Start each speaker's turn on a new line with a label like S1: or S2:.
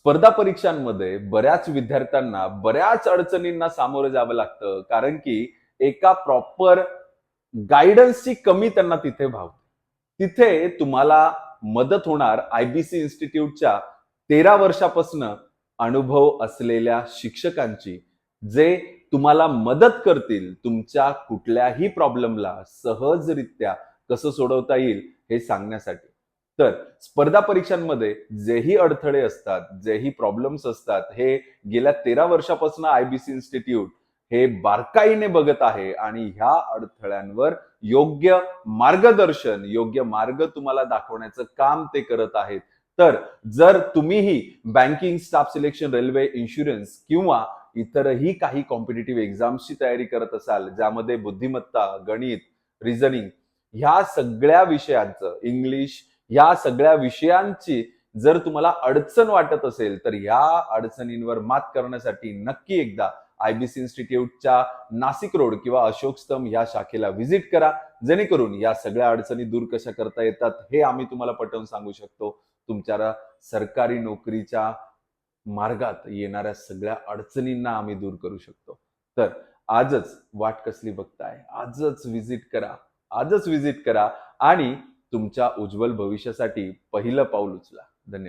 S1: स्पर्धा परीक्षांमध्ये बऱ्याच विद्यार्थ्यांना बऱ्याच अडचणींना सामोरं जावं लागतं कारण की एका प्रॉपर गायडन्सची कमी त्यांना तिथे भावते. तिथे तुम्हाला मदत होणार आयबीसी इन्स्टिट्यूटच्या तेरा वर्षापासून अनुभव असलेल्या शिक्षकांची जे तुम्हाला मदत करतील तुमच्या कुठल्याही प्रॉब्लेमला सहजरित्या कसं सोडवता येईल हे सांगण्यासाठी. तर स्पर्धा परीक्षांमध्ये जेही अडथळे असतात जेही प्रॉब्लेम्स असतात हे गेल्या तेरा वर्षापासून आयबीसी इन्स्टिट्यूट हे बारकाईने बघत आहे आणि ह्या अडथळ्यांवर योग्य मार्गदर्शन योग्य मार्ग तुम्हाला दाखवण्याचं काम ते करत आहेत. तर जर तुम्हीही banking staff selection railway insurance किंवा इतरही काही कॉम्पिटेटिव्ह एक्झाम्सची तयारी करत असाल ज्यामध्ये बुद्धिमत्ता गणित रिझनिंग ह्या सगळ्या विषयांचं इंग्लिश ह्या सगळ्या विषयांची जर तुम्हाला अडचण वाटत असेल तर ह्या अडचणींवर मात करण्यासाठी नक्की एकदा आयबीसी इन्स्टिट्यूटच्या नाशिक रोड किंवा अशोक स्तंभ या शाखेला व्हिजिट करा. जेणेकरून या सगळ्या अडचणी दूर कशा करता येतात हे आम्ही तुम्हाला पटवून सांगू शकतो. तुमच्या सरकारी नोकरीच्या मार्गात येणाऱ्या सगळ्या अडचणींना आम्ही दूर करू शकतो. तर आजच वाट कसली बघताय? आजच व्हिजिट करा. आजच व्हिजिट करा. आणि तुमच्या उज्ज्वल भविष्यासाठी पहिलं पाऊल उचला. धन्यवाद.